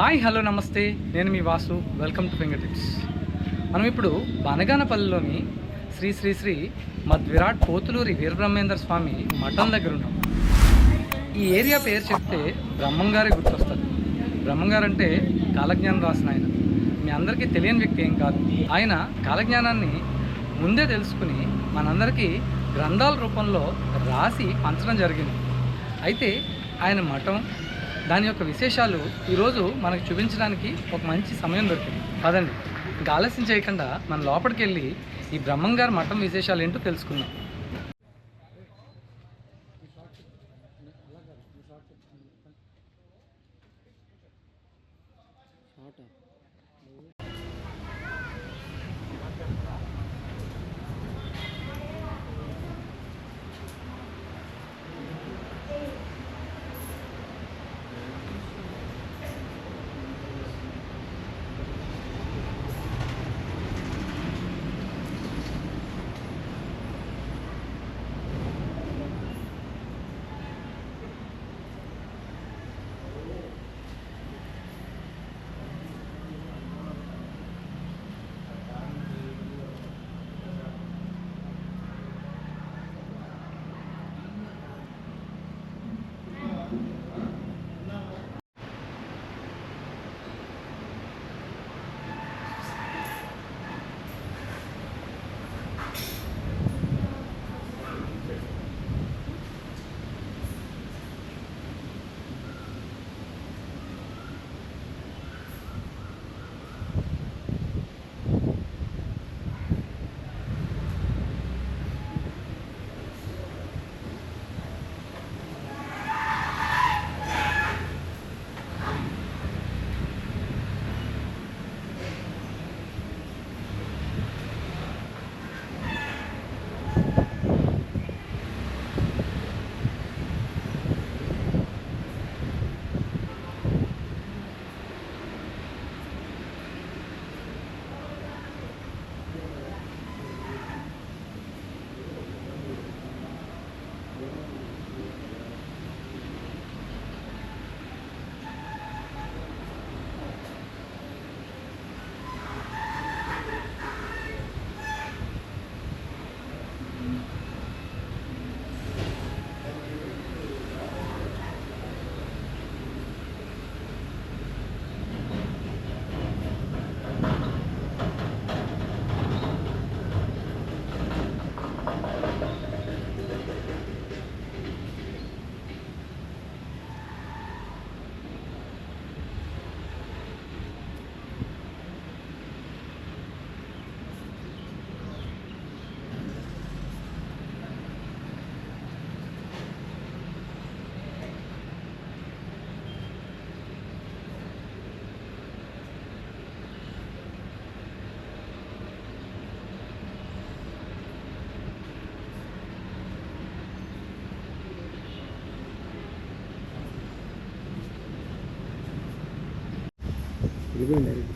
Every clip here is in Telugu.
హాయ్ హలో నమస్తే. నేను మీ Vasu. Welcome to finger tips. మనం ఇప్పుడు బనగానపల్లిలోని శ్రీ శ్రీ శ్రీ మద్విరాట్ పోతులూరి వీరబ్రహ్మేంద్ర స్వామి మఠం దగ్గర ఉన్నాం. ఈ ఏరియా పేరు చెప్తే బ్రహ్మంగారే గుర్తొస్తుంది. బ్రహ్మంగారు అంటే కాలజ్ఞానం రాసిన ఆయన. మీ అందరికీ తెలియని వ్యక్తి ఏం కాదు. ఆయన కాలజ్ఞానాన్ని ముందే తెలుసుకుని మనందరికీ గ్రంథాల రూపంలో రాసి పంచడం జరిగింది. అయితే ఆయన మఠం దాని యొక్క విశేషాలు ఈరోజు మనకు చూపించడానికి ఒక మంచి సమయం దొరికింది. పదండి ఇంకా ఆలస్యం చేయకుండా మన లోపలికి వెళ్ళి ఈ బ్రహ్మంగారి మఠం విశేషాలు ఏంటో తెలుసుకుందాం. doing that.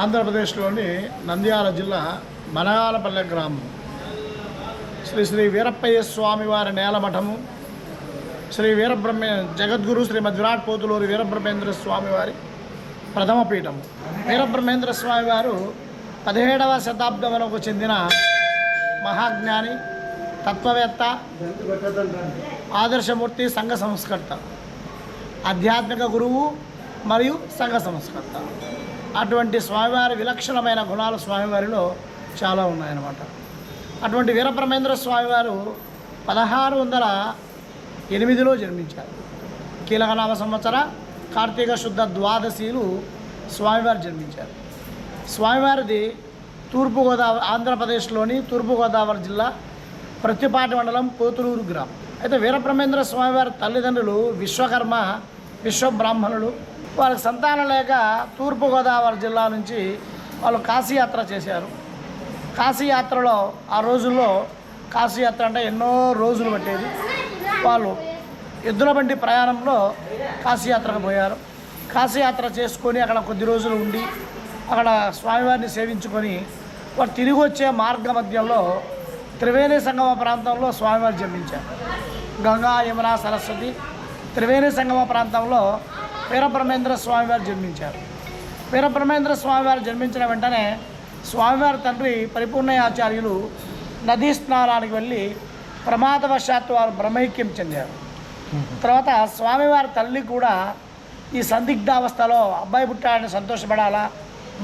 ఆంధ్రప్రదేశ్లోని నంద్యాల జిల్లా మనగాలపల్లె గ్రామం. శ్రీ శ్రీ వీరప్పయ్య స్వామివారి నేలమఠము శ్రీ వీరబ్రహ్మే జగద్గురు శ్రీమద్ విరాట్ పోతులూరి వీరబ్రహ్మేంద్ర స్వామివారి ప్రథమ పీఠము. వీరబ్రహ్మేంద్ర స్వామివారు పదిహేడవ శతాబ్దములకు చెందిన మహాజ్ఞాని తత్వవేత్త ఆదర్శమూర్తి సంఘ సంస్కర్త ఆధ్యాత్మిక గురువు మరియు సంఘ సంస్కర్త. అటువంటి స్వామివారి విలక్షణమైన గుణాలు స్వామివారిలో చాలా ఉన్నాయన్నమాట. అటువంటి వీరబ్రహ్మేంద్ర స్వామివారు పదహారు వందల ఎనిమిదిలో జన్మించారు. కీలకనామ సంవత్సర కార్తీక శుద్ధ ద్వాదశీలు స్వామివారు జన్మించారు. స్వామివారిది తూర్పుగోదావరి ఆంధ్రప్రదేశ్లోని తూర్పుగోదావరి జిల్లా ప్రత్తిపాటి మండలం పోతులూరు గ్రామం. అయితే వీరబ్రహ్మేంద్ర స్వామివారి తల్లిదండ్రులు విశ్వకర్మ విశ్వబ్రాహ్మణులు వాళ్ళకి సంతానం లేక తూర్పుగోదావరి జిల్లా నుంచి వాళ్ళు కాశీయాత్ర చేశారు. కాశీయాత్రలో ఆ రోజుల్లో కాశీయాత్ర అంటే ఎన్నో రోజులు పట్టేది. వాళ్ళు ఎద్దుల బండి ప్రయాణంలో కాశీయాత్రకు పోయారు. కాశీయాత్ర చేసుకొని అక్కడ కొద్ది రోజులు ఉండి అక్కడ స్వామివారిని సేవించుకొని వారు తిరిగి వచ్చే మార్గ మధ్యంలో త్రివేణి సంగమ ప్రాంతంలో స్వామివారు జన్మించారు. గంగా యమున సరస్వతి త్రివేణి సంగమ ప్రాంతంలో వీరబ్రహ్మేంద్ర స్వామివారు జన్మించారు. వీరబ్రహ్మేంద్ర స్వామివారు జన్మించిన వెంటనే స్వామివారి తండ్రి పరిపూర్ణయాచార్యులు నదీ స్నానానికి వెళ్ళి ప్రమాదవశాత్తు వారు బ్రహ్మైక్యం చెందారు. తర్వాత స్వామివారి తల్లి కూడా ఈ సందిగ్ధావస్థలో అబ్బాయి పుట్టాడని సంతోషపడాలా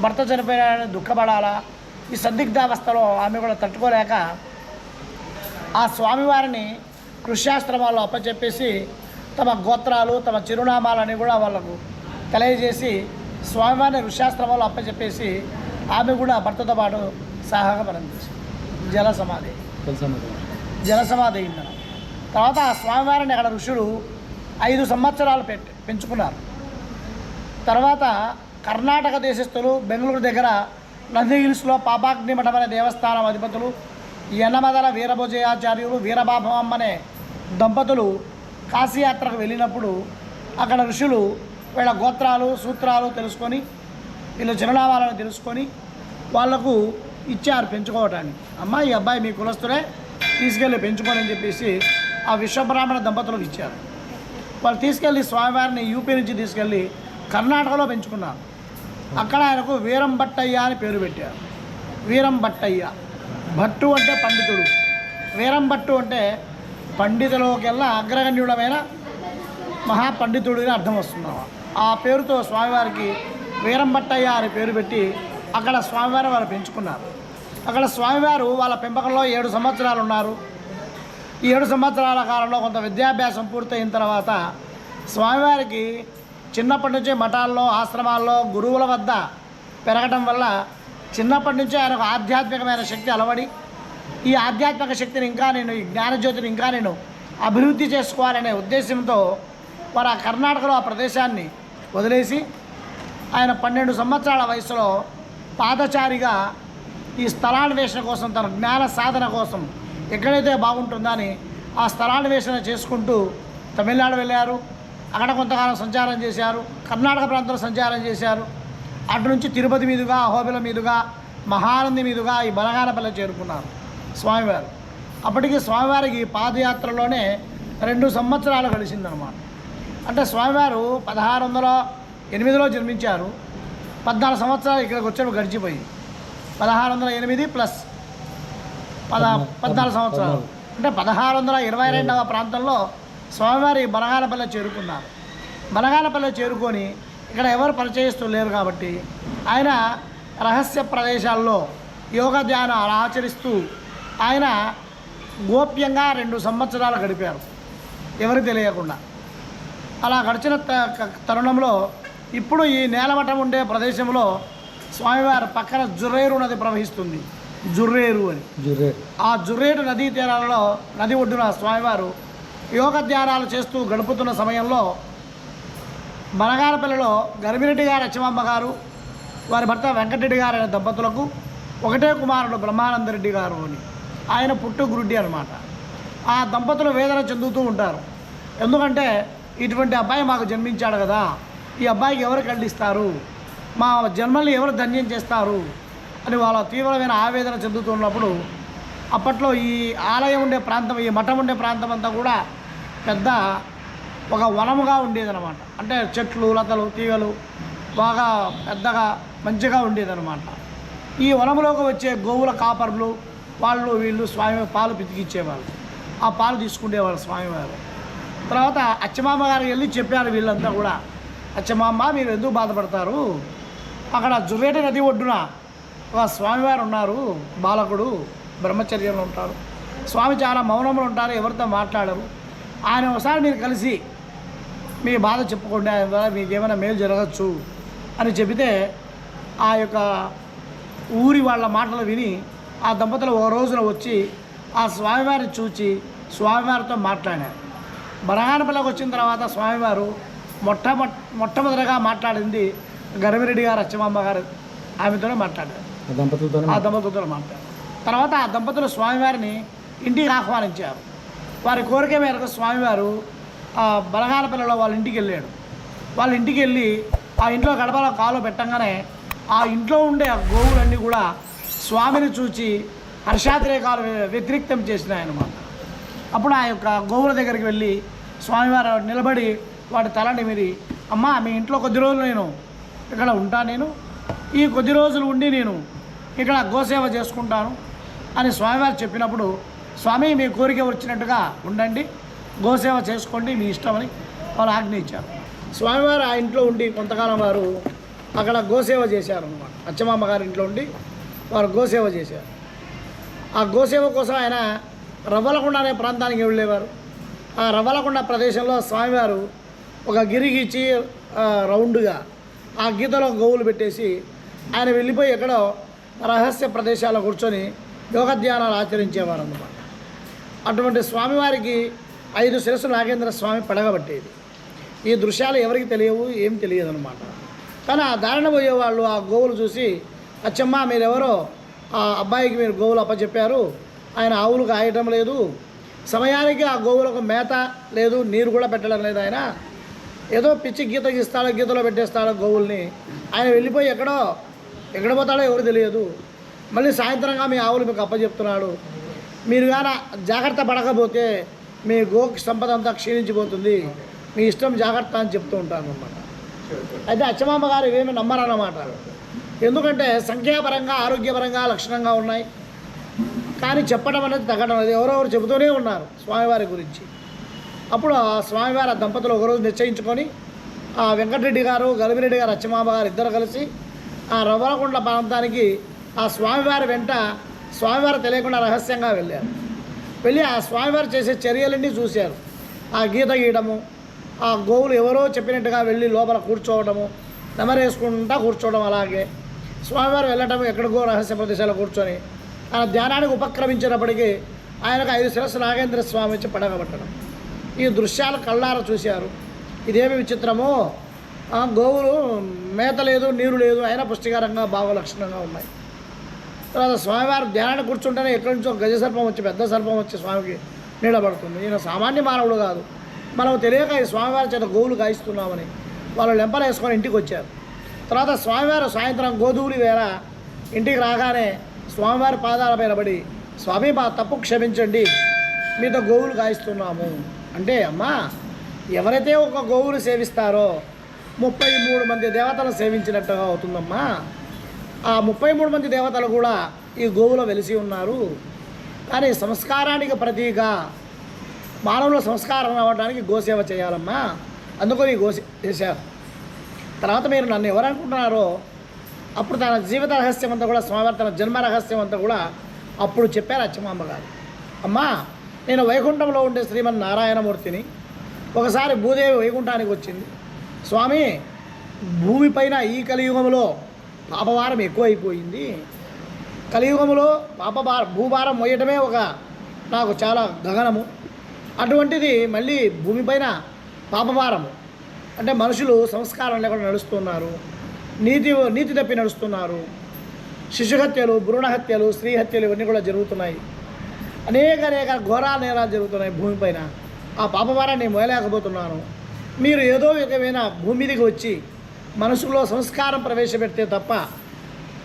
భర్త చనిపోయాడని దుఃఖపడాలా ఈ సందిగ్ధావస్థలో ఆమె కూడా తట్టుకోలేక ఆ స్వామివారిని కృష్యాశ్రమాల్లో అప్పచెప్పేసి తమ గోత్రాలు తమ చిరునామాలని కూడా వాళ్ళకు తెలియజేసి స్వామివారిని ఋష్యాశ్రమాల్లో అప్పచెప్పేసి ఆమె కూడా భర్తతో పాటు సాహగా పనిచేసింది జల సమాధి. జల సమాధి. అయిందన తర్వాత ఆ స్వామివారిని అక్కడ ఋషులు ఐదు సంవత్సరాలు పెట్టి పెంచుకున్నారు. తర్వాత కర్ణాటక దేశస్థులు బెంగళూరు దగ్గర నంది హిల్స్లో పాపాగ్ని మఠం అనే దేవస్థానం అధిపతులు యనమదల వీరభోజయాచార్యులు వీరబాభం అనే దంపతులు కాశీయాత్రకు వెళ్ళినప్పుడు అక్కడ ఋషులు వీళ్ళ గోత్రాలు సూత్రాలు తెలుసుకొని వీళ్ళ చిరునామాలను తెలుసుకొని వాళ్ళకు ఇచ్చారు పెంచుకోవటానికి. అమ్మ ఈ అబ్బాయి మీ కులస్తుడే తీసుకెళ్ళి పెంచుకొని అని చెప్పేసి ఆ విశ్వబ్రాహ్మణ దంపతులకు ఇచ్చారు. వాళ్ళు తీసుకెళ్ళి స్వామివారిని యూపీ నుంచి తీసుకెళ్ళి కర్ణాటకలో పెంచుకున్నారు. అక్కడ ఆయనకు వీరం భట్టయ్య అని పేరు పెట్టారు. వీరం భట్టయ్య. భట్టు అంటే పండితుడు. వీరం భట్టు అంటే పండితులకెల్లా అగ్రగణ్యుడమైన మహాపండితుడిని అర్థం వస్తున్నాం ఆ పేరుతో స్వామివారికి వీరం భట్టయ్య అని పేరు పెట్టి అక్కడ స్వామివారిని వాళ్ళు పెంచుకున్నారు. అక్కడ స్వామివారు వాళ్ళ పెంపకంలో ఏడు సంవత్సరాలు ఉన్నారు. ఈ ఏడు సంవత్సరాల కాలంలో కొంత విద్యాభ్యాసం పూర్తయిన తర్వాత స్వామివారికి చిన్నప్పటి నుంచే మఠాల్లో ఆశ్రమాల్లో గురువుల వద్ద పెరగటం వల్ల చిన్నప్పటి నుంచే ఆయనకు ఆధ్యాత్మికమైన శక్తి అలవడి ఈ ఆధ్యాత్మిక శక్తిని ఇంకా నేను ఈ జ్ఞానజ్యోతిని ఇంకా నేను అభివృద్ధి చేసుకోవాలనే ఉద్దేశంతో వారు ఆ కర్ణాటకలో ఆ ప్రదేశాన్ని వదిలేసి ఆయన పన్నెండు సంవత్సరాల వయసులో పాదచారిగా ఈ స్థలాన్వేషణ కోసం తన జ్ఞాన సాధన కోసం ఎక్కడైతే బాగుంటుందని ఆ స్థలాన్వేషణ చేసుకుంటూ తమిళనాడు వెళ్ళారు. అక్కడ కొంతకాలం సంచారం చేశారు. కర్ణాటక ప్రాంతంలో సంచారం చేశారు. అటు నుంచి తిరుపతి మీదుగా అహోబిల మీదుగా మహానంది మీదుగా ఈ బనగానపల్లి చేరుకున్నారు. స్వామివారు. అప్పటికి స్వామివారికి పాదయాత్రలోనే రెండు సంవత్సరాలు గడిచిందనమాట అంటే స్వామివారు పదహారు వందల ఎనిమిదిలో జన్మించారు. పద్నాలుగు సంవత్సరాలు ఇక్కడికి వచ్చాడు గడిచిపోయి. పదహారు వందల ఎనిమిది ప్లస్ పద పద్నాలుగు సంవత్సరాలు. అంటే పదహారు వందల ఇరవై రెండవ ప్రాంతంలో స్వామివారి బనగానపల్లి చేరుకున్నారు. బనగానపల్లి చేరుకొని ఇక్కడ ఎవరు పరిచయిస్తూ లేరు కాబట్టి ఆయన రహస్య ప్రదేశాల్లో యోగ ధ్యానాలు ఆచరిస్తూ ఆయన గోప్యంగా రెండు సంవత్సరాలు గడిపారు. ఎవరికి తెలియకుండా. అలా గడిచిన తరుణంలో ఇప్పుడు ఈ నేలమట్టం ఉండే ప్రదేశంలో స్వామివారి పక్కన జుర్రేరు నది ప్రవహిస్తుంది. జుర్రేరు అని. ఆ జుర్రేటు నదీ తీరాలలో నది ఒడ్డున స్వామివారు యోగ ధ్యానాలు చేస్తూ గడుపుతున్న సమయంలో బనగానపల్లిలో గర్భిరెడ్డి గారు అచ్చమమ్మ గారు వారి భర్త వెంకటరెడ్డి గారు అనే దంపతులకు ఒకటే కుమారుడు బ్రహ్మానందరెడ్డి గారు అని. ఆయన పుట్టు గురుడ్డి అనమాట ఆ దంపతులు వేదన చెందుతూ ఉంటారు. ఎందుకంటే ఇటువంటి అబ్బాయి మాకు జన్మించాడు కదా. ఈ అబ్బాయికి ఎవరు కళ్ళిస్తారు? మా జన్మల్ని ఎవరు ధన్యం చేస్తారు? అని వాళ్ళ తీవ్రమైన ఆవేదన చెందుతున్నప్పుడు అప్పట్లో ఈ ఆలయం ఉండే ప్రాంతం ఈ మఠం ఉండే ప్రాంతం అంతా కూడా పెద్ద ఒక వనముగా ఉండేదన్నమాట. అంటే చెట్లు లతలు తీగలు బాగా పెద్దగా మంచిగా ఉండేదన్నమాట. ఈ వనములోకి వచ్చే గోవుల కాపర్లు వాళ్ళు వీళ్ళు స్వామి పాలు పితికిచ్చేవాళ్ళు. ఆ పాలు తీసుకునేవాళ్ళు స్వామివారు తర్వాత అచ్చమామ గారికి వెళ్ళి చెప్పారు వీళ్ళంతా కూడా. అచ్చమామ మీరు ఎందుకు బాధపడతారు? అక్కడ జుర్రేటి నది ఒడ్డున ఒక స్వామివారు ఉన్నారు బాలకుడు బ్రహ్మచర్యంలో ఉంటారు. స్వామి చాలా మౌనంలో ఉంటారు ఎవరితో మాట్లాడరు. ఆయన ఒకసారి మీరు కలిసి మీ బాధ చెప్పుకోండి ఆయన ద్వారా మీకు ఏమైనా మేలు జరగచ్చు అని చెబితే ఆ యొక్క ఊరి వాళ్ళ మాటలు విని ఆ దంపతులు ఒక రోజున వచ్చి ఆ స్వామివారిని చూచి స్వామివారితో మాట్లాడారు. బనగానపల్లికి వచ్చిన తర్వాత స్వామివారు మొట్టమొదటి మొట్టమొదటిగా మాట్లాడింది గరవిరెడ్డి గారు అచ్చమాంబ గారు ఆమెతోనే మాట్లాడారు. దంపతులతో ఆ దంపతులతో మాట్లాడారు. తర్వాత ఆ దంపతులు స్వామివారిని ఇంటికి ఆహ్వానించారు. వారి కోరిక మేరకు స్వామివారు ఆ బలగానపల్లిలో వాళ్ళ ఇంటికి వెళ్ళాడు. వాళ్ళ ఇంటికి వెళ్ళి ఆ ఇంట్లో గడపలో కాలు పెట్టంగానే ఆ ఇంట్లో ఉండే ఆ గోవులన్నీ కూడా స్వామిని చూచి హర్షాతిరేకాలు వ్యతిరిక్తం వ్యతిరేక్తం అప్పుడు ఆ యొక్క గోవుల దగ్గరికి వెళ్ళి స్వామివారు నిలబడి వాటి తల నిమిరి అమ్మా మీ ఇంట్లో కొద్ది రోజులు నేను ఇక్కడ ఉంటా నేను ఈ కొద్ది రోజులు ఉండి నేను ఇక్కడ గోసేవ చేసుకుంటాను అని స్వామివారు చెప్పినప్పుడు స్వామి మీ కోరిక వచ్చినట్టుగా ఉండండి గోసేవ చేసుకోండి మీ ఇష్టమని వాళ్ళు ఆజ్ఞ ఇచ్చారు. స్వామివారు ఆ ఇంట్లో ఉండి కొంతకాలం వారు అక్కడ గోసేవ చేశారు అన్నమాట అచ్చమామ గారి ఇంట్లో ఉండి వారు గోసేవ చేశారు. ఆ గోసేవ కోసం ఆయన రవ్వలకొండ అనే ప్రాంతానికి వెళ్ళేవారు. ఆ రవ్వలకొండ ప్రదేశంలో స్వామివారు ఒక గిరిగిచ్చి గీచి ఆ, రౌండ్గా ఆ గీతలో గోవులు పెట్టేసి ఆయన వెళ్ళిపోయి ఎక్కడో రహస్య ప్రదేశాల్లో కూర్చొని యోగ ధ్యానాలు ఆచరించేవారు అన్నమాట అటువంటి స్వామివారికి ఐదు శిరస్సు నాగేంద్ర స్వామి పడగబట్టేది. ఈ దృశ్యాలు ఎవరికి తెలియవు ఏం తెలియదు అనమాట కానీ ఆ దారిన పోయేవాళ్ళు ఆ గోవులు చూసి అచ్చమ్మ మీరెవరో? ఆ అబ్బాయికి మీరు గోవులు అప్పచెప్పారు. ఆయన ఆవులు కాయటం లేదు. సమయానికి ఆ గోవులకు మేత లేదు నీరు కూడా పెట్టడం లేదు ఆయన. ఏదో పిచ్చి గీత గీస్తాడో గీతలో పెట్టేస్తాడో గోవుల్ని. ఆయన వెళ్ళిపోయి ఎక్కడో ఎక్కడ పోతాడో ఎవరు తెలియదు. మళ్ళీ సాయంత్రంగా మీ ఆవులు మీకు అప్పచెప్తున్నాడు. మీరు కానీ జాగ్రత్త పడకపోతే మీ గోకి సంపద అంతా క్షీణించిపోతుంది. మీ ఇష్టం జాగ్రత్త అని చెప్తూ ఉంటాను అనమాట అయితే అచ్చమామ గారు ఇవేమి నమ్మరన్నమాట. ఎందుకంటే సంఖ్యాపరంగా ఆరోగ్యపరంగా లక్షణంగా ఉన్నాయి. కానీ చెప్పడం అనేది తగ్గడం అనేది ఎవరెవరు చెబుతూనే ఉన్నారు స్వామివారి గురించి. అప్పుడు ఆ స్వామివారి ఆ దంపతులు ఒకరోజు నిశ్చయించుకొని ఆ వెంకటరెడ్డి గారు గలిమిరెడ్డి గారు అచ్చమాబ గారు ఇద్దరు కలిసి ఆ రవ్వలకొండ ప్రాంతానికి ఆ స్వామివారి వెంట స్వామివారు తెలియకుండా రహస్యంగా వెళ్ళారు. వెళ్ళి ఆ స్వామివారు చేసే చర్యలన్నీ చూశారు. ఆ గీత గీయడము ఆ గోవులు ఎవరో చెప్పినట్టుగా వెళ్ళి లోపల కూర్చోవడము నెమరేసుకుంటా కూర్చోవడం అలాగే. స్వామివారు వెళ్ళటం ఎక్కడికో రహస్య ప్రదేశాల్లో కూర్చొని ఆయన ధ్యానానికి ఉపక్రమించినప్పటికీ ఆయనకు ఐదు శిరస్సు నాగేంద్ర స్వామి వచ్చి పడగబట్టడం. ఈ దృశ్యాలు కళ్ళార చూశారు. ఇదేమి విచిత్రమో? ఆ గోవులు మేత లేదు నీరు లేదు అయినా పుష్టికరంగా బాగా లక్షణంగా ఉన్నాయి. తర్వాత స్వామివారు ధ్యానాన్ని కూర్చుంటేనే ఎక్కడి నుంచో గజ సర్పం వచ్చి పెద్ద సర్పం వచ్చి స్వామికి నీడబడుతుంది. ఈయన సామాన్య మానవుడు కాదు. మనం తెలియక ఈ స్వామివారి చేత గోవులు గాయిస్తున్నామని వాళ్ళు లెంపలు వేసుకొని ఇంటికి వచ్చారు. తర్వాత స్వామివారు సాయంత్రం గోధువులు వేళ ఇంటికి రాగానే స్వామివారి పాదాల పైన పడి స్వామి మా తప్పు క్షమించండి. మీతో గోవులు గాయిస్తున్నాము అంటే అమ్మా ఎవరైతే ఒక గోవులు సేవిస్తారో ముప్పై మూడు మంది దేవతలు సేవించినట్టుగా అవుతుందమ్మా. ఆ ముప్పై మూడు మంది దేవతలు కూడా ఈ గోవులో వెలిసి ఉన్నారు. కానీ సంస్కారానికి ప్రతీక మానవుల సంస్కారం అవ్వడానికి గోసేవ చేయాలమ్మా. అందుకని ఈ గోసే చేశారు. తర్వాత మీరు నన్ను ఎవరు అనుకుంటున్నారో అప్పుడు తన జీవిత రహస్యం అంతా కూడా స్వామివారి తన జన్మ రహస్యం అంతా కూడా అప్పుడు చెప్పారు అచ్చమాంబ గారు. అమ్మా నేను వైకుంఠంలో ఉండే శ్రీమన్ నారాయణమూర్తిని ఒకసారి భూదేవి వైకుంఠానికి వచ్చింది. స్వామి భూమిపైన ఈ కలియుగంలో పాపభారం ఎక్కువైపోయింది. కలియుగంలో పాపభార భూభారం మోయటమే ఒక నాకు చాలా గగనము. అటువంటిది మళ్ళీ భూమిపైన పాపభారము. అంటే మనుషులు సంస్కారం లేకుండా నడుస్తున్నారు. నీతి నీతి తప్పి నడుస్తున్నారు. శిశు హత్యలు భ్రూణ హత్యలు స్త్రీ హత్యలు ఇవన్నీ కూడా జరుగుతున్నాయి. అనేక అనేక ఘోరా నేరాలు జరుగుతున్నాయి భూమిపైన ఆ పాపభారాన్ని మోయలేకపోతున్నాను మీరు ఏదో విధమైన భూమి మీదకి వచ్చి మనుషుల్లో సంస్కారం ప్రవేశపెడితే తప్ప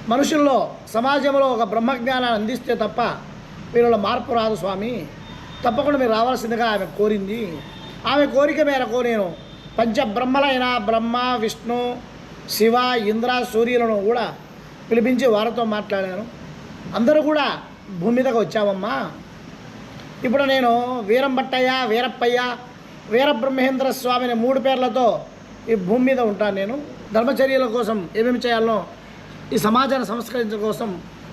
మనుషుల్లో సమాజంలో ఒక బ్రహ్మజ్ఞానాన్ని అందిస్తే తప్ప వీళ్ళలో మార్పు రాదు స్వామి. తప్పకుండా మీరు రావాల్సిందిగా ఆమె కోరింది. ఆమె కోరిక మేరకు నేను పంచబ్రహ్మలైన బ్రహ్మ విష్ణు శివ ఇంద్ర సూర్యులను కూడా పిలిపించి వారితో మాట్లాడాను. అందరూ కూడా భూమి మీదకి వచ్చామమ్మా ఇప్పుడు నేను వీరంబట్టయ్య వీరప్పయ్య వీరబ్రహ్మేంద్ర స్వామిని మూడు పేర్లతో ఈ భూమి మీద ఉంటాను నేను. ధర్మచర్యల కోసం ఏమేమి చేయాలనో ఈ సమాజాన్ని సంస్కరించడం కోసం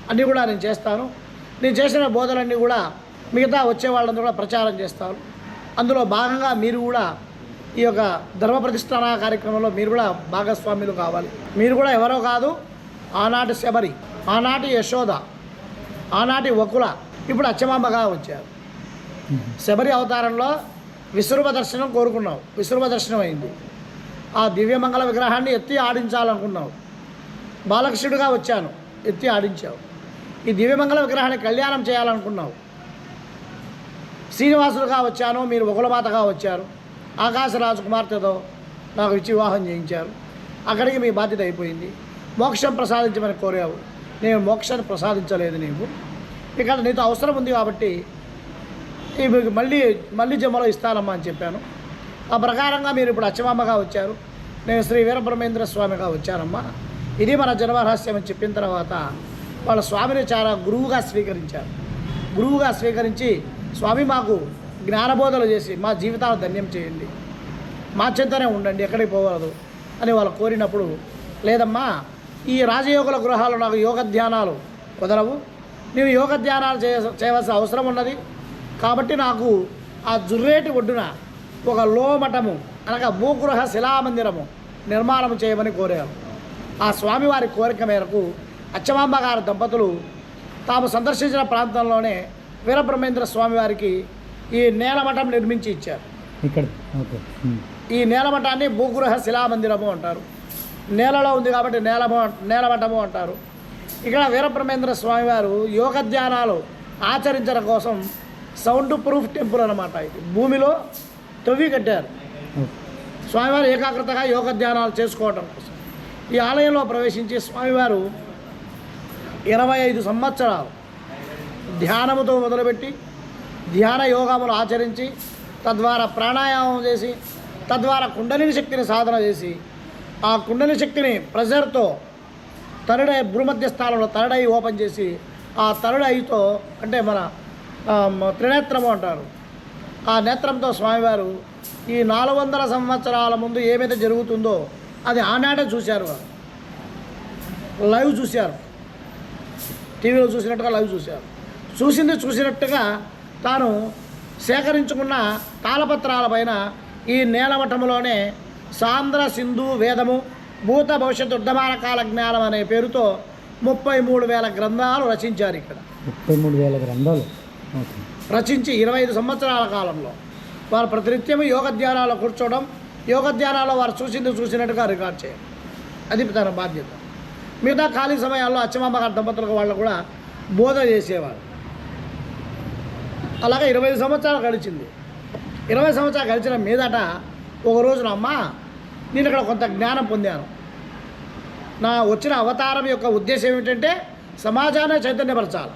అన్నీ కూడా నేను చేస్తాను. నేను చేసిన బోధలన్నీ కూడా మిగతా వచ్చే వాళ్ళందరూ కూడా ప్రచారం చేస్తారు. అందులో భాగంగా మీరు కూడా ఈ యొక్క ధర్మ ప్రతిష్టాన కార్యక్రమంలో మీరు కూడా భాగస్వాములు కావాలి. మీరు కూడా ఎవరో కాదు ఆనాటి శబరి ఆనాటి యశోద ఆనాటి వకుల ఇప్పుడు అచ్చమాంబగా వచ్చారు. శబరి అవతారంలో విశ్వరూప దర్శనం కోరుకున్నావు విశ్వరూప దర్శనం అయింది. ఆ దివ్యమంగళ విగ్రహాన్ని ఎత్తి ఆడించాలనుకున్నావు. బాలకృష్ణుడిగా వచ్చాను ఎత్తి ఆడించావు. ఈ దివ్యమంగళ విగ్రహాన్ని కళ్యాణం చేయాలనుకున్నావు. శ్రీనివాసులుగా వచ్చాను మీరు ఒకలమాతగా వచ్చారు. ఆకాశ కుమార్తెతో నాకు ఇచ్చి వివాహం చేయించారు. అక్కడికి మీ బాధ్యత అయిపోయింది. మోక్షం ప్రసాదించమని కోరావు. నేను మోక్షాన్ని ప్రసాదించలేదు నీవు. ఇక్కడ నీతో అవసరం ఉంది కాబట్టి మీకు మళ్ళీ మళ్ళీ జమలో ఇస్తానమ్మా అని చెప్పాను. ఆ ప్రకారంగా మీరు ఇప్పుడు అచ్చమామగా వచ్చారు. నేను శ్రీ వీరబ్రహ్మేంద్ర స్వామిగా వచ్చానమ్మా. ఇది మన జన్మరహస్యం అని చెప్పిన తర్వాత వాళ్ళ స్వామిని చాలా గురువుగా స్వీకరించారు. గురువుగా స్వీకరించి స్వామి మాకు జ్ఞానబోధలు చేసి మా జీవితాలు ధన్యం చేయండి. మా చెంతనే ఉండండి ఎక్కడికి పోవద్దు అని వాళ్ళు కోరినప్పుడు లేదమ్మా ఈ రాజయోగుల గృహాలు నాకు యోగ ధ్యానాలు కుదరవు నేను యోగ ధ్యానాలు చేయ చేయవలసిన అవసరం ఉన్నది. కాబట్టి నాకు ఆ జుర్రేటి ఒడ్డున ఒక లోమఠము అనగా భూగృహ శిలామందిరము నిర్మాణం చేయమని కోరారు. ఆ స్వామివారి కోరిక మేరకు అచ్చమాంబ గారి దంపతులు తాము సందర్శించిన ప్రాంతంలోనే వీరబ్రహ్మేంద్ర స్వామివారికి ఈ నేలమఠం నిర్మించి ఇచ్చారు. ఇక్కడ. ఈ నేలమఠాన్ని భూగృహ శిలామందిరము అంటారు. నేలలో ఉంది కాబట్టి నేలమ నేలమఠము అంటారు. ఇక్కడ వీరబ్రహ్మేంద్ర స్వామివారు యోగ ధ్యానాలు ఆచరించడం కోసం సౌండ్ ప్రూఫ్ టెంపుల్ అనమాట ఇది. భూమిలో తవ్వి కట్టారు. స్వామివారు ఏకాగ్రతగా యోగ ధ్యానాలు చేసుకోవటం కోసం. ఈ ఆలయంలో ప్రవేశించి స్వామివారు ఇరవై ఐదు సంవత్సరాలు ధ్యానముతో మొదలుపెట్టి ధ్యాన యోగములు ఆచరించి తద్వారా ప్రాణాయామం చేసి తద్వారా కుండలిని శక్తిని సాధన చేసి ఆ కుండలి శక్తిని ప్రెజర్తో తరుడై భూమధ్య స్థానంలో తరుడై ఓపెన్ చేసి ఆ తరుడైతో అంటే మన త్రినేత్రము అంటారు. ఆ నేత్రంతో స్వామివారు ఈ నాలుగు వందల సంవత్సరాల ముందు ఏమైతే జరుగుతుందో అది ఆనాడే చూశారు వారు. లైవ్ చూశారు. టీవీలో చూసినట్టుగా లైవ్ చూశారు. చూసింది చూసినట్టుగా తాను సేకరించుకున్న తాళపత్రాలపైన ఈ నేలమఠంలోనే సాంద్ర సింధు వేదము భూత భవిష్యత్తు ఉద్దమాన కాల జ్ఞానం అనే పేరుతో ముప్పై మూడు వేల గ్రంథాలు రచించారు ఇక్కడ. ముప్పై మూడు వేల గ్రంథాలు? రచించి ఇరవై ఐదు సంవత్సరాల కాలంలో. వారు ప్రతినిత్యం యోగ ధ్యానాల్లో కూర్చోవడం యోగ ధ్యానాల్లో వారు చూసింది చూసినట్టుగా రికార్డ్ చేయాలి. అది తన బాధ్యత. మిగతా ఖాళీ సమయాల్లో అచ్చమాంబ గారి దంపతులకు వాళ్ళు కూడా బోధ చేసేవారు. అలాగే ఇరవై ఐదు సంవత్సరాలు గడిచింది. ఇరవై సంవత్సరాలు గడిచిన మీదట ఒక రోజున అమ్మ నేను ఇక్కడ కొంత జ్ఞానం పొందాను. నా వచ్చిన అవతారం యొక్క ఉద్దేశం ఏమిటంటే సమాజాన్ని చైతన్యపరచాలి.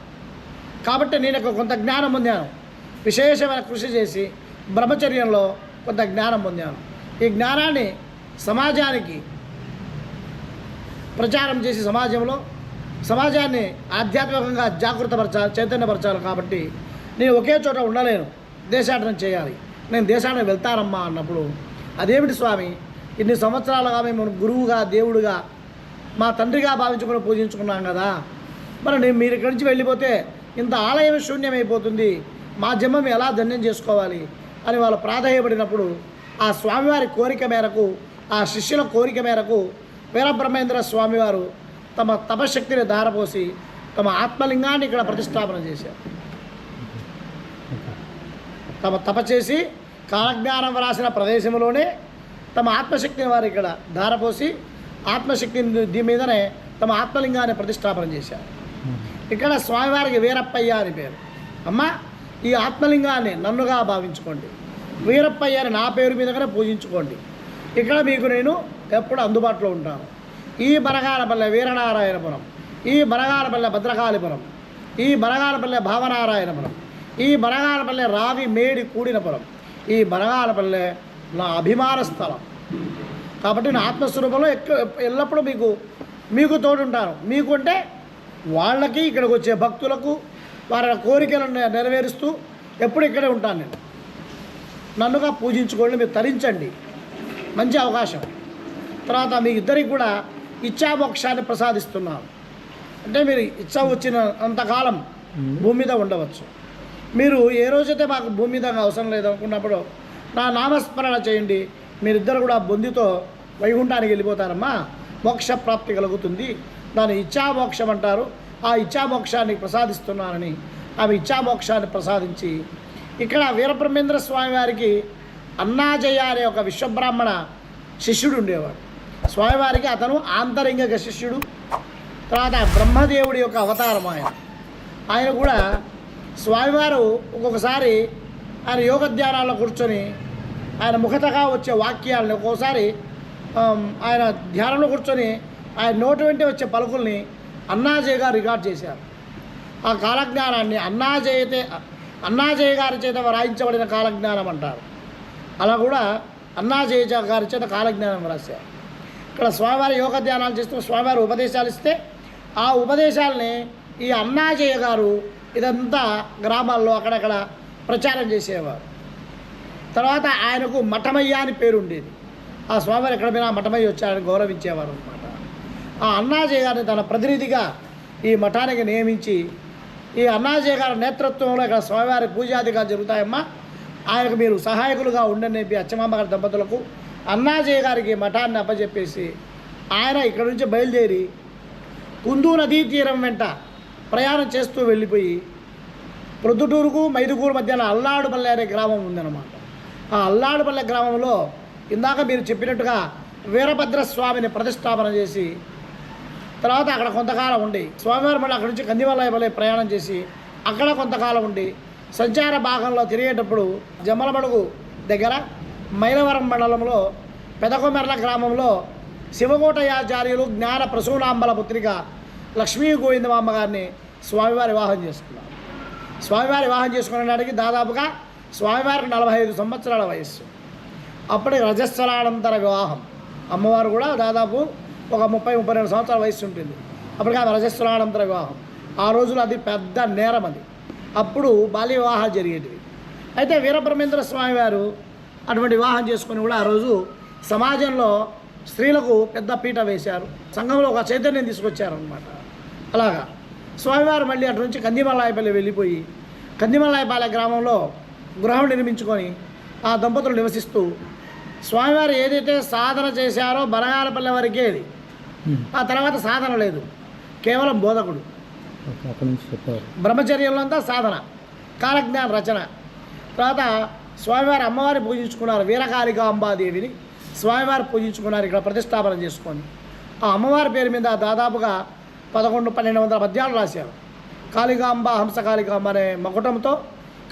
కాబట్టి నేను ఇక్కడ కొంత జ్ఞానం పొందాను. విశేషమైన కృషి చేసి బ్రహ్మచర్యంలో కొంత జ్ఞానం పొందాను. ఈ జ్ఞానాన్ని సమాజానికి ప్రచారం చేసి సమాజంలో సమాజాన్ని ఆధ్యాత్మికంగా జాగృతపరచాలి చైతన్యపరచాలి కాబట్టి నేను ఒకే చోట ఉండలేను. దేశాటనం చేయాలి. నేను దేశాటన వెళ్తానమ్మా అన్నప్పుడు అదేమిటి స్వామి? ఇన్ని సంవత్సరాలుగా మేము గురువుగా దేవుడుగా మా తండ్రిగా భావించుకుని పూజించుకున్నాం కదా. మరి నేను మీరు ఇక్కడి నుంచి వెళ్ళిపోతే ఇంత ఆలయం శూన్యమైపోతుంది. మా జన్మం ఎలా ధన్యం చేసుకోవాలి? అని వాళ్ళు ప్రాధాయపడినప్పుడు ఆ స్వామివారి కోరిక మేరకు ఆ శిష్యుల కోరిక మేరకు వీరబ్రహ్మేంద్ర స్వామివారు తమ తపశక్తిని ధారపోసి తమ ఆత్మలింగాన్ని ఇక్కడ ప్రతిష్టాపన చేశారు. తమ తపచేసి కాలజ్ఞానం రాసిన ప్రదేశంలోనే తమ ఆత్మశక్తిని వారు ఇక్కడ ధారపోసి ఆత్మశక్తిని దీని మీదనే తమ ఆత్మలింగాన్ని ప్రతిష్టాపన చేశారు. ఇక్కడ స్వామివారికి వీరప్పయ్య అని పేరు. అమ్మ ఈ ఆత్మలింగాన్ని నన్నుగా భావించుకోండి. వీరప్పయ్య అని నా పేరు మీదగానే పూజించుకోండి. ఇక్కడ మీకు నేను ఎప్పుడు అందుబాటులో ఉంటాను. ఈ బరగాలపల్లె వీరనారాయణపురం ఈ బరగాలపల్లె భద్రకాళిపురం ఈ బరగాలపల్లె భావనారాయణపురం ఈ బరగాలపల్లె రావి మేడి కూడినపురం ఈ బరగాలపల్లె నా అభిమాన స్థలం. కాబట్టి నా ఆత్మస్వరూపంలో ఎక్కువ ఎల్లప్పుడూ మీకు మీకు తోడుంటాను. మీకు అంటే వాళ్ళకి ఇక్కడికి వచ్చే భక్తులకు వారి కోరికలను నెరవేరుస్తూ ఎప్పుడు ఇక్కడే ఉంటాను నేను. నన్నుగా పూజించుకోండి మీరు తరించండి. మంచి అవకాశం. తర్వాత మీ ఇద్దరికి కూడా ఇచ్చామోక్షాన్ని ప్రసాదిస్తున్నాను. అంటే మీరు ఇచ్చ వచ్చిన అంతకాలం భూమి మీద ఉండవచ్చు. మీరు ఏ రోజైతే మాకు భూమి మీద అవసరం లేదు అనుకున్నప్పుడు నా నామస్మరణ చేయండి. మీరిద్దరు కూడా బొందితో వైకుంఠానికి వెళ్ళిపోతారమ్మా. మోక్ష ప్రాప్తి కలుగుతుంది. దాన్ని ఇచ్చామోక్షం అంటారు. ఆ ఇచ్చామోక్షాన్ని ప్రసాదిస్తున్నానని ఆమె ఇచ్చామోక్షాన్ని ప్రసాదించి ఇక్కడ వీరబ్రహ్మేంద్ర స్వామి వారికి అన్నాజయ అనే ఒక విశ్వబ్రాహ్మణ శిష్యుడు ఉండేవాడు. స్వామివారికి అతను ఆంతరింగక శిష్యుడు తర్వాత బ్రహ్మదేవుడి యొక్క అవతారం ఆయన. ఆయన కూడా స్వామివారు ఒక్కొక్కసారి ఆయన యోగ ధ్యానాల్లో కూర్చొని ఆయన ముఖతగా వచ్చే వాక్యాలను ఒక్కోసారి ఆయన ధ్యానంలో కూర్చొని ఆయన నోటి వెంట వచ్చే పలుకుల్ని అన్నాజయ్యగా గారు రికార్డ్ చేశారు. ఆ కాలజ్ఞానాన్ని అన్నాజయతే అన్నాజయ గారి చేత వ్రాయించబడిన కాలజ్ఞానం అంటారు. అలా కూడా అన్నాజయ గారి చేత కాలజ్ఞానం రాశారు ఇక్కడ స్వామివారి యోగ ధ్యానాలు చేస్తూ స్వామివారి ఉపదేశాలు ఇస్తే ఆ ఉపదేశాలని ఈ అన్నాజయ్య గారు ఇదంతా గ్రామాల్లో అక్కడక్కడ ప్రచారం చేసేవారు. తర్వాత ఆయనకు మఠమయ్య అని పేరుండేది ఆ స్వామివారు ఎక్కడ పోయినా మఠమయ్య వచ్చారని గౌరవించేవారు అనమాట ఆ అన్నాజయ్య గారిని తన ప్రతినిధిగా ఈ మఠానికి నియమించి ఈ అన్నాజయ్య గారి నేతృత్వంలో ఇక్కడ స్వామివారి పూజాదిగా జరుగుతాయమ్మా ఆయనకు మీరు సహాయకులుగా ఉండని చెప్పి అచ్చమామ గారి దంపతులకు అన్నాజయ్య గారికి మఠాన్ని అప్పచెప్పేసి ఆయన ఇక్కడ నుంచి బయలుదేరి కుందూ నదీ తీరం వెంట ప్రయాణం చేస్తూ వెళ్ళిపోయి ప్రొద్దుటూరుకు మైదుగూరు మధ్యన అల్లాడుపల్లె అనే గ్రామం ఉందన్నమాట. ఆ అల్లాడుపల్లె గ్రామంలో ఇందాక మీరు చెప్పినట్టుగా వీరభద్ర స్వామిని ప్రతిష్టాపన చేసి తర్వాత అక్కడ కొంతకాలం ఉండి స్వామివారి మళ్ళీ అక్కడ నుంచి కందిమలయపల్లి ప్రయాణం చేసి అక్కడ కొంతకాలం ఉండి సంచార భాగంలో తిరిగేటప్పుడు జమ్మలమడుగు దగ్గర మైలవరం మండలంలో పెదకొమెర్ల గ్రామంలో శివకోటయాచార్యులు జ్ఞాన ప్రసూనాంబల పుత్రిక లక్ష్మీ గోవిందమాంబ గారిని స్వామివారి వివాహం చేసుకున్నారు స్వామివారి వివాహం చేసుకునే నాటికి దాదాపుగా స్వామివారికి నలభై ఐదు సంవత్సరాల వయస్సు. అప్పటి రజస్వలానంతర వివాహం. అమ్మవారు కూడా దాదాపు ఒక ముప్పై ముప్పై రెండు సంవత్సరాల వయస్సు ఉంటుంది. అప్పటికి ఆమె రజస్వలానంతర వివాహం. ఆ రోజులు అది పెద్ద నేరం అది. అప్పుడు బాల్య వివాహాలు జరిగేటివి. అయితే వీరబ్రహ్మేంద్ర స్వామి వారు అటువంటి వివాహం చేసుకుని కూడా ఆ రోజు సమాజంలో స్త్రీలకు పెద్ద పీట వేశారు. సంఘంలో ఒక చైతన్యం తీసుకొచ్చారు అనమాట అలాగా. స్వామివారు మళ్ళీ అటు నుంచి కందిమల్లాయపల్లి వెళ్ళిపోయి కందిమల్లాయపాలె గ్రామంలో గృహం నిర్మించుకొని ఆ దంపతులు నివసిస్తూ స్వామివారు ఏదైతే సాధన చేశారో బనగాలపల్లె వరకే అది. ఆ తర్వాత సాధన లేదు. కేవలం బోధకుడు. బ్రహ్మచర్యంలో అంతా సాధన కాలజ్ఞాన రచన. తర్వాత స్వామివారి అమ్మవారిని పూజించుకున్నారు వీరకాళిక అంబాదేవిని. స్వామివారు పూజించుకున్నారు ఇక్కడ ప్రతిష్టాపన చేసుకొని. ఆ అమ్మవారి పేరు మీద దాదాపుగా పదకొండు పన్నెండు వందల పద్యాలు రాశారు. కాళికాంబ హంసకాళికాంబ అనే మకుటంతో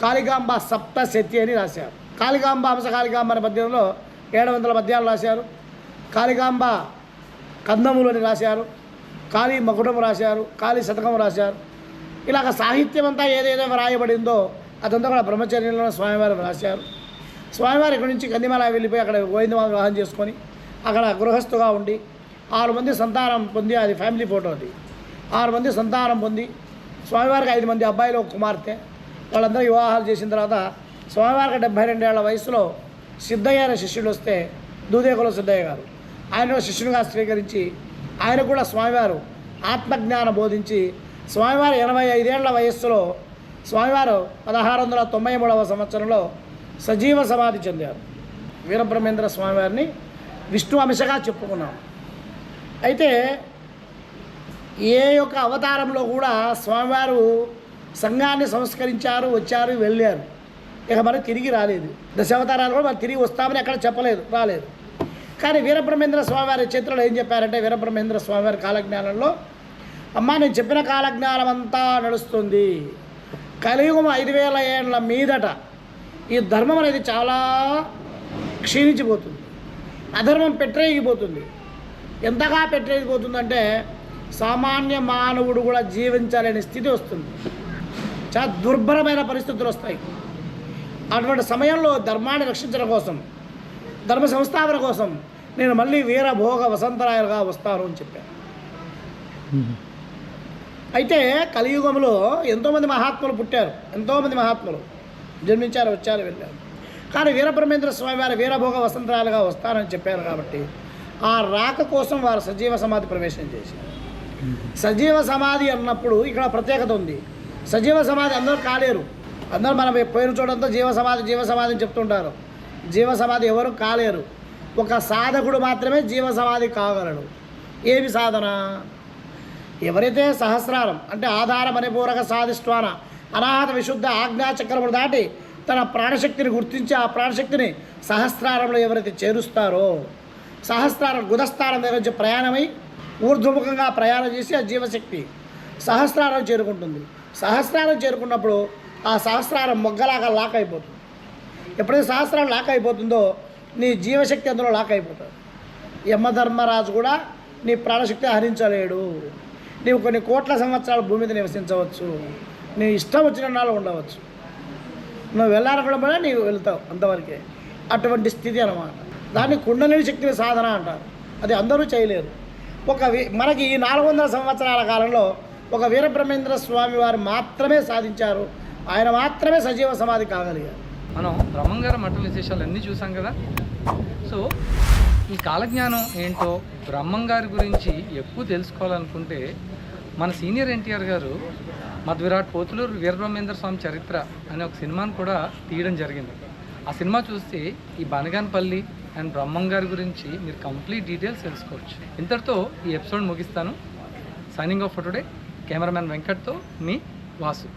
కాళికాంబ సప్తశతి అని రాశారు. కాళికాంబ హంసకాళికాంబ అనే పద్యంలో ఏడు వందల పద్యాలు రాశారు. కాళికాంబ కందములు అని రాశారు. కాళీ మకుటం రాశారు. కాళీ శతకం రాశారు. ఇలాగ సాహిత్యం అంతా ఏదేదో వ్రాయబడిందో అదంతా కూడా బ్రహ్మచర్యంలో స్వామివారు రాశారు. స్వామివారి ఇక్కడి నుంచి కందిమల వెళ్ళిపోయి అక్కడ గోవిందమాల వివాహం చేసుకొని అక్కడ గృహస్థుగా ఉండి ఆరు మంది సంతానం పొంది అది ఫ్యామిలీ ఫోటో అది. ఆరు మంది సంతానం పొంది స్వామివారికి ఐదు మంది అబ్బాయిలు ఒక కుమార్తె. వాళ్ళందరూ వివాహాలు చేసిన తర్వాత స్వామివారికి డెబ్బై రెండేళ్ళ వయసులో సిద్ధయ్య అనే శిష్యుడు వస్తే దూదేకుల సిద్ధయ్య గారు. ఆయన శిష్యునిగా స్వీకరించి ఆయన కూడా స్వామివారు ఆత్మజ్ఞానం బోధించి స్వామివారు ఎనభై ఐదేళ్ళ వయస్సులో స్వామివారు పదహారు వందల తొంభై మూడవ సంవత్సరంలో సజీవ సమాధి చెందారు. వీరబ్రహ్మేంద్ర స్వామివారిని విష్ణు అంశగా చెప్పుకున్నాం. అయితే ఏ యొక్క అవతారంలో కూడా స్వామివారు సంఘాన్ని సంస్కరించారు వచ్చారు వెళ్ళారు. ఇక మరి తిరిగి రాలేదు. దశావతారాలు కూడా మరి తిరిగి వస్తామని ఎక్కడ చెప్పలేదు రాలేదు. కానీ వీరబ్రహ్మేంద్ర స్వామివారి చరిత్రలో ఏం చెప్పారంటే వీరబ్రహ్మేంద్ర స్వామివారి కాలజ్ఞానంలో అమ్మ నేను చెప్పిన కాలజ్ఞానం అంతా నడుస్తుంది. కలియుగం ఐదు వేల ఏళ్ళ మీదట ఈ ధర్మం అనేది చాలా క్షీణించిపోతుంది. అధర్మం పెట్టరేగిపోతుంది. ఎంతగా పెట్టరేగిపోతుందంటే సామాన్య మానవుడు కూడా జీవించలేని స్థితి వస్తుంది. చాలా దుర్భరమైన పరిస్థితులు వస్తాయి. అటువంటి సమయంలో ధర్మాన్ని రక్షించడం కోసం ధర్మ సంస్థాపన కోసం నేను మళ్ళీ వీరభోగ వసంతరాయలుగా వస్తాను అని చెప్పాను. అయితే కలియుగంలో ఎంతోమంది మహాత్ములు పుట్టారు. ఎంతోమంది మహాత్ములు. జన్మించారు వచ్చారు వెళ్ళారు. కానీ వీరబ్రహ్మేంద్ర స్వామి వారి వీరభోగ వసంతరాలుగా వస్తారని చెప్పారు కాబట్టి ఆ రాక కోసం వారు సజీవ సమాధి ప్రవేశం చేశారు. సజీవ సమాధి అన్నప్పుడు ఇక్కడ ప్రత్యేకత ఉంది. సజీవ సమాధి అందరూ కాలేరు. అందరూ మనం పోయిన చూడంతో జీవ సమాధి జీవ సమాధి అని చెప్తుంటారు. జీవ సమాధి ఎవరు కాలేరు. ఒక సాధకుడు మాత్రమే జీవ సమాధి కాగలడు. ఏమి సాధన? ఎవరైతే సహస్రారం అంటే ఆధారం అనే పూరక సాధిష్టాన అనాహత విశుద్ధ ఆజ్ఞాచక్రములు దాటి తన ప్రాణశక్తిని గుర్తించి ఆ ప్రాణశక్తిని సహస్రారంలో ఎవరైతే చేరుస్తారో సహస్రారం గుదస్థానం దగ్గర నుంచి ప్రయాణమై ఊర్ధ్వముఖంగా ప్రయాణం చేసి ఆ జీవశక్తి సహస్రారం చేరుకుంటుంది. సహస్రారం చేరుకున్నప్పుడు ఆ సహస్రారం మొగ్గలాగా లాక్ అయిపోతుంది. ఎప్పుడైతే సహస్రారం లాక్ అయిపోతుందో నీ జీవశక్తి అందులో లాక్ అయిపోతుంది. యమధర్మరాజు కూడా నీ ప్రాణశక్తి హరించలేడు. నీవు కొన్ని కోట్ల సంవత్సరాలు భూమి మీద నివసించవచ్చు. నీ ఇష్టం వచ్చిన నాళ్ళు ఉండవచ్చు. నువ్వు వెళ్ళాలనుకోవడం నీవు వెళ్తావు అంతవరకే. అటువంటి స్థితి అనమాట దాన్ని కుండలిని శక్తిని సాధన అంటారు. అది అందరూ చేయలేరు. ఒక మనకి ఈ నాలుగు వందల సంవత్సరాల కాలంలో ఒక వీరబ్రహ్మేంద్ర స్వామి వారు మాత్రమే సాధించారు. ఆయన మాత్రమే సజీవ సమాధి కాగలిగారు. మనం బ్రహ్మంగార మఠ విశేషాలు అన్నీ చూసాం కదా? సో ఈ కాలజ్ఞానం ఏంటో బ్రహ్మంగారి గురించి ఎక్కువ తెలుసుకోవాలనుకుంటే మన సీనియర్ ఎన్టీఆర్ గారు మధువిరాట్ పోతులూరు వీరబ్రహ్మేంద్ర స్వామి చరిత్ర అనే ఒక సినిమాను కూడా తీయడం జరిగింది. ఆ సినిమా చూస్తే ఈ బనగానపల్లి అండ్ బ్రహ్మం గారి గురించి మీరు కంప్లీట్ డీటెయిల్స్ తెలుసుకోవచ్చు. ఇంతటితో ఈ ఎపిసోడ్ ముగిస్తాను. Signing off photo day cameraman వెంకట్తో మీ వాసు.